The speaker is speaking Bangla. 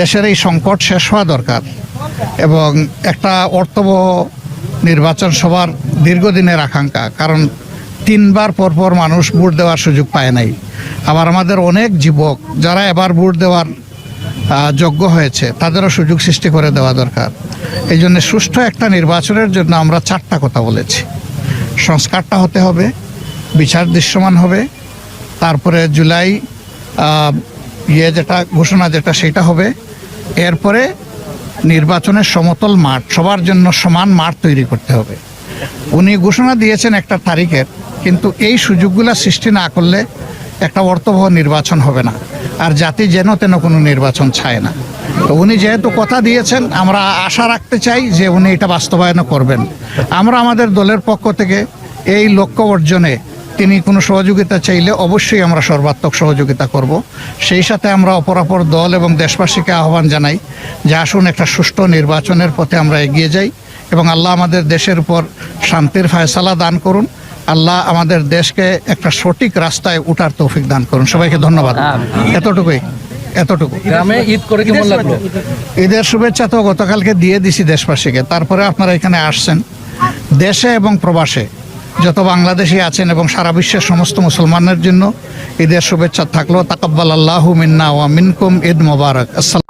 দেশের এই সংকট শেষ হওয়া দরকার এবং একটা অর্থবহ নির্বাচন সবার দীর্ঘদিনের আকাঙ্ক্ষা, কারণ তিনবার পরপর মানুষ ভোট দেওয়ার সুযোগ পায় নাই। আবার আমাদের অনেক যুবক যারা এবার ভোট দেওয়ার যোগ্য হয়েছে, তাদেরও সুযোগ সৃষ্টি করে দেওয়া দরকার। এই জন্য সুষ্ঠু একটা নির্বাচনের জন্য আমরা চারটা কথা বলেছি। সংস্কারটা হতে হবে, বিচার দৃশ্যমান হবে, তারপরে জুলাই ইয়ে যেটা, ঘোষণা যেটা, সেটা হবে। এরপরে নির্বাচনের সমতল মাঠ, সবার জন্য সমান মাঠ তৈরি করতে হবে। উনি ঘোষণা দিয়েছেন একটা তারিখের, কিন্তু এই সুযোগগুলো সৃষ্টি না করলে একটা অর্থবহ নির্বাচন হবে না, আর জাতি যেন তেন কোনো নির্বাচন চায় না। তো উনি যেহেতু কথা দিয়েছেন, আমরা আশা রাখতে চাই যে উনি এটা বাস্তবায়ন করবেন। আমরা আমাদের দলের পক্ষ থেকে এই লক্ষ্য অর্জনে তিনি কোনো সহযোগিতা চাইলে অবশ্যই আমরা সর্বাত্মক সহযোগিতা করব। সেই সাথে আমরা অপরাপর দল এবং দেশবাসীকে আহ্বান জানাই যে আসুন একটা সুষ্ঠু নির্বাচনের পথে আমরা এগিয়ে যাই এবং আল্লাহ আমাদের দেশের উপর শান্তির ফায়সালা দান করুন। আল্লাহ আমাদের দেশকে একটা সঠিক রাস্তায় উঠার তৌফিক দান করুন। সবাইকে ধন্যবাদ। এতটুকুই এতটুকু গ্রামে ঈদ করে কেমন লাগল? ঈদের শুভেচ্ছা তো গতকালকে দিয়ে দিছি দেশবাসীকে। তারপরে আপনারা এখানে আসছেন। দেশে এবং প্রবাসে। যত বাংলাদেশি আছেন এবং সারা বিশ্বের সমস্ত মুসলমানের জন্য ঈদের শুভেচ্ছা থাকল তাকাব্বাল আল্লাহ মিন্না ওয়া মিনকুম ঈদ মোবারক। আসসালাম